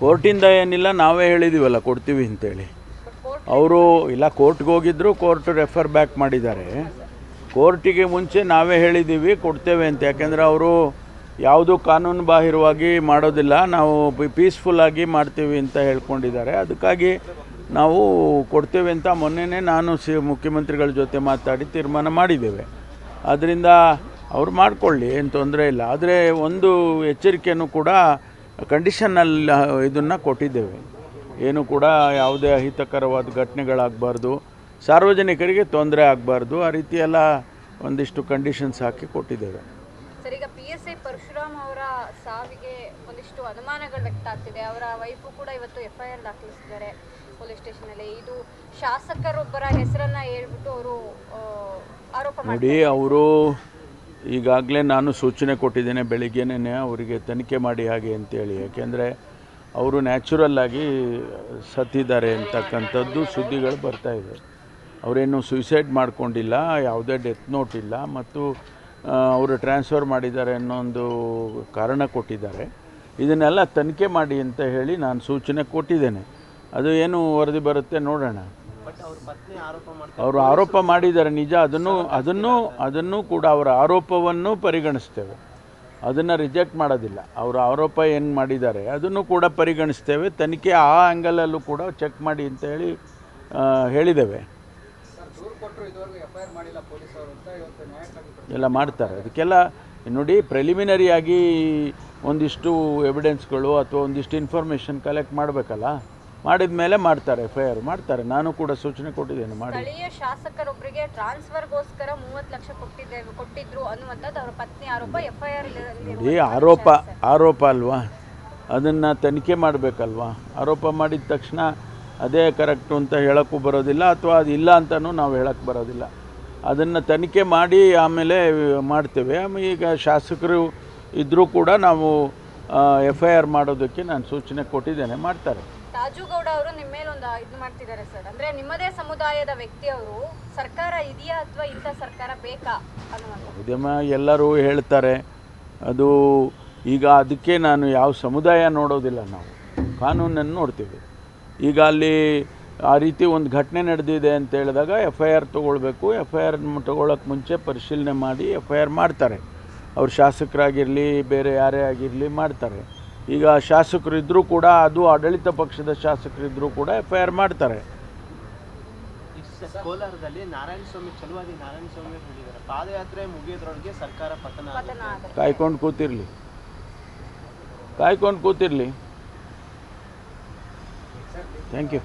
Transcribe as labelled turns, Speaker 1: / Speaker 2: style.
Speaker 1: ಕೋರ್ಟಿಂದ ಏನಿಲ್ಲ, ನಾವೇ ಹೇಳಿದ್ದೀವಲ್ಲ ಕೊಡ್ತೀವಿ ಅಂತೇಳಿ. ಅವರು, ಇಲ್ಲ, ಕೋರ್ಟ್ಗೆ ಹೋಗಿದ್ರು, ಕೋರ್ಟ್ ರೆಫರ್ ಬ್ಯಾಕ್ ಮಾಡಿದ್ದಾರೆ. ಕೋರ್ಟಿಗೆ ಮುಂಚೆ ನಾವೇ ಹೇಳಿದ್ದೀವಿ ಕೊಡ್ತೇವೆ ಅಂತ. ಯಾಕೆಂದರೆ ಅವರು ಯಾವುದು ಕಾನೂನು ಬಾಹಿರವಾಗಿ ಮಾಡೋದಿಲ್ಲ. ನಾವು ಪೀಸ್ಫುಲ್ಲಾಗಿ ಮಾಡ್ತೀವಿ ಅಂತ ಹೇಳ್ಕೊಂಡಿದ್ದಾರೆ. ಅದಕ್ಕಾಗಿ ನಾವು ಕೊಡ್ತೇವೆ ಅಂತ ಮೊನ್ನೆನೇ ನಾನು ಸಿ, ಮುಖ್ಯಮಂತ್ರಿಗಳ ಜೊತೆ ಮಾತಾಡಿ ತೀರ್ಮಾನ ಮಾಡಿದ್ದೇವೆ. ಆದ್ದರಿಂದ ಅವ್ರು ಮಾಡಿಕೊಳ್ಳಿ, ಏನು ತೊಂದರೆ ಇಲ್ಲ. ಆದರೆ ಒಂದು ಎಚ್ಚರಿಕೆಯೂ ಕೂಡ ಕಂಡೀಷನಲ್ ಇದನ್ನು ಕೊಟ್ಟಿದ್ದೇವೆ. ಏನು ಕೂಡ ಯಾವುದೇ ಅಹಿತಕರವಾದ ಘಟನೆಗಳಾಗಬಾರ್ದು. ಸಾರ್ವಜನಿಕರಿಗೆ ತೊಂದರೆ ಆಗಬಾರ್ದು. ಆ ರೀತಿಯೆಲ್ಲ ಎಲ್ಲ ಒಂದಿಷ್ಟು ಕಂಡೀಷನ್ಸ್ ಹಾಕಿ ಕೊಟ್ಟಿದ್ದೇವೆ.
Speaker 2: ಸರ್ ಈಗ ಪಿ ಎಸ್ ಐ ಪರಶುರಾಮ್ ಅವರ ಸಾವಿಗೆ ಒಂದಿಷ್ಟು ಅನುಮಾನಗಳು ವ್ಯಕ್ತ ಆಗ್ತಿದೆ. ಅವರ ವೈಫು ಕೂಡ ಇವತ್ತು ಎಫ್ ಐ ಆರ್ ದಾಖಲಿಸಿದ್ದಾರೆ ಪೊಲೀಸ್ ಸ್ಟೇಷನಲ್ಲಿ ಇದು ಶಾಸಕರೊಬ್ಬರ ಹೆಸರನ್ನ ಹೇಳ್ಬಿಟ್ಟು ಅವರು ಆರೋಪ
Speaker 1: ನೋಡಿ ಅವರು ಈಗಾಗಲೇ ನಾನು ಸೂಚನೆ ಕೊಟ್ಟಿದ್ದೇನೆ ಬೆಳಿಗ್ಗೆನೇ ಅವರಿಗೆ ತನಿಖೆ ಮಾಡಿ ಹಾಗೆ ಅಂತೇಳಿ. ಯಾಕೆಂದರೆ ಅವರು ನ್ಯಾಚುರಲ್ಲಾಗಿ ಸತ್ತಿದ್ದಾರೆ ಅಂತಕ್ಕಂಥದ್ದು ಸುದ್ದಿಗಳು ಬರ್ತಾ ಇದೆ. ಅವರೇನು ಸುಯಿಸೈಡ್ ಮಾಡಿಕೊಂಡಿಲ್ಲ, ಯಾವುದೇ ಡೆತ್ ನೋಟ್ ಇಲ್ಲ ಮತ್ತು ಅವರು ಟ್ರಾನ್ಸ್ಫರ್ ಮಾಡಿದ್ದಾರೆ ಅನ್ನೋ ಒಂದು ಕಾರಣ ಕೊಟ್ಟಿದ್ದಾರೆ. ಇದನ್ನೆಲ್ಲ ತನಿಖೆ ಮಾಡಿ ಅಂತ ಹೇಳಿ ನಾನು ಸೂಚನೆ ಕೊಟ್ಟಿದ್ದೇನೆ. ಅದು ಏನು ವರದಿ ಬರುತ್ತೆ ನೋಡೋಣ. ಅವರು ಆರೋಪ ಮಾಡಿದ್ದಾರೆ, ನಿಜ, ಅದನ್ನು ಅದನ್ನು ಅದನ್ನು ಕೂಡ ಅವರ ಆರೋಪವನ್ನು ಪರಿಗಣಿಸ್ತೇವೆ. ಅದನ್ನು ರಿಜೆಕ್ಟ್ ಮಾಡೋದಿಲ್ಲ. ಅವರ ಆರೋಪ ಏನು ಮಾಡಿದ್ದಾರೆ, ಅದನ್ನು ಕೂಡ ಪರಿಗಣಿಸ್ತೇವೆ. ತನಿಖೆ ಆ ಆ್ಯಂಗಲಲ್ಲೂ ಕೂಡ ಚೆಕ್ ಮಾಡಿ ಅಂತ ಹೇಳಿ ಹೇಳಿದ್ದೇವೆ. ಎಲ್ಲ ಮಾಡ್ತಾರೆ. ಅದಕ್ಕೆಲ್ಲ ನೋಡಿ ಪ್ರೆಲಿಮಿನರಿಯಾಗಿ ಒಂದಿಷ್ಟು ಎವಿಡೆನ್ಸ್ಗಳು ಅಥವಾ ಒಂದಿಷ್ಟು ಇನ್ಫಾರ್ಮೇಷನ್ ಕಲೆಕ್ಟ್ ಮಾಡಬೇಕಲ್ಲ? ಮಾಡಿದ ಮೇಲೆ ಮಾಡ್ತಾರೆ ಎಫ್ ಐ ಆರ್ ಮಾಡ್ತಾರೆ. ನಾನು ಕೂಡ ಸೂಚನೆ ಕೊಟ್ಟಿದ್ದೇನೆ ಮಾಡಿ.
Speaker 2: ಸ್ಥಳೀಯ ಶಾಸಕರೊಬ್ಬರಿಗೆ ಟ್ರಾನ್ಸ್ಫರ್ಗೋಸ್ಕರ ಮೂವತ್ತು ಲಕ್ಷ ಕೊಟ್ಟಿದ್ದೇವೆ ಕೊಟ್ಟಿದ್ರು ಅನ್ನುವಂಥದ್ದು ಅವರ ಪತ್ನಿ ಆರೋಪ ಎಫ್ ಐ ಆರ್
Speaker 1: ಈ ಆರೋಪ ಆರೋಪ ಅಲ್ವಾ? ಅದನ್ನು ತನಿಖೆ ಮಾಡಬೇಕಲ್ವಾ? ಆರೋಪ ಮಾಡಿದ ತಕ್ಷಣ ಅದೇ ಕರೆಕ್ಟು ಅಂತ ಹೇಳೋಕ್ಕೂ ಬರೋದಿಲ್ಲ ಅಥವಾ ಅದು ಇಲ್ಲ ಅಂತಲೂ ನಾವು ಹೇಳಕ್ಕೆ ಬರೋದಿಲ್ಲ. ಅದನ್ನು ತನಿಖೆ ಮಾಡಿ ಆಮೇಲೆ ಮಾಡ್ತೇವೆ. ಆಮೇಲೆ ಈಗ ಶಾಸಕರು ಇದ್ದರೂ ಕೂಡ ನಾವು ಎಫ್ ಐ ಆರ್ ಮಾಡೋದಕ್ಕೆ ನಾನು ಸೂಚನೆ ಕೊಟ್ಟಿದ್ದೇನೆ ಮಾಡ್ತಾರೆ.
Speaker 2: ರಾಜುಗೌಡ ಅವರು ನಿಮ್ಮ ಮೇಲೆ ಒಂದು ಇದು ಮಾಡ್ತಿದ್ದಾರೆ ಸರ್. ಅಂದ್ರೆ ನಿಮ್ಮದೇ ಸಮುದಾಯದ ವ್ಯಕ್ತಿಯವರು ಸರ್ಕಾರ ಇದೆಯಾ ಅಥವಾ ಇಂಥ ಸರ್ಕಾರ ಬೇಕಾ ಅನ್ನುವಂಥದ್ದು
Speaker 1: ಉದ್ಯಮ ಎಲ್ಲರೂ ಹೇಳ್ತಾರೆ, ಅದು ಈಗ ಅದಕ್ಕೆ ನಾನು ಯಾವ ಸಮುದಾಯ ನೋಡೋದಿಲ್ಲ ನಾವು. ಕಾನೂನನ್ನು ನೋಡ್ತೀವಿ. ಈಗ ಅಲ್ಲಿ ಆ ರೀತಿ ಒಂದು ಘಟನೆ ನಡೆದಿದೆ ಅಂತ ಹೇಳಿದಾಗ ಎಫ್ ಐ ಆರ್ ತೊಗೊಳ್ಬೇಕು ಎಫ್ ಐ ಆರ್ ತೊಗೊಳಕ್ಕೆ ಮುಂಚೆ ಪರಿಶೀಲನೆ ಮಾಡಿ ಎಫ್ ಐ ಆರ್ ಮಾಡ್ತಾರೆ. ಅವ್ರು ಶಾಸಕರಾಗಿರಲಿ, ಬೇರೆ ಯಾರೇ ಆಗಿರಲಿ ಮಾಡ್ತಾರೆ. ಈಗ ಶಾಸಕರು ಇದ್ದರೂ ಕೂಡ ಅದು ಆಡಳಿತ ಪಕ್ಷದ ಶಾಸಕರಿದ್ದರೂ ಕೂಡ ಎಫ್ ಐ ಆರ್ ಮಾಡ್ತಾರೆ
Speaker 3: ಕೋಲಾರದಲ್ಲಿ ನಾರಾಯಣ ಸ್ವಾಮಿ ಚಲುವಾಗಿ ನಾರಾಯಣ ಸ್ವಾಮಿ ಹೇಳಿದ್ದಾರೆ ಪಾದಯಾತ್ರೆ ಮುಗಿಯೋದ್ರೊಳಗೆ ಸರ್ಕಾರ. ಪತನ
Speaker 1: ಕಾಯ್ಕೊಂಡು ಕೂತಿರ್ಲಿ. ಕಾಯ್ಕೊಂಡು ಕೂತಿರ್ಲಿ. Thank you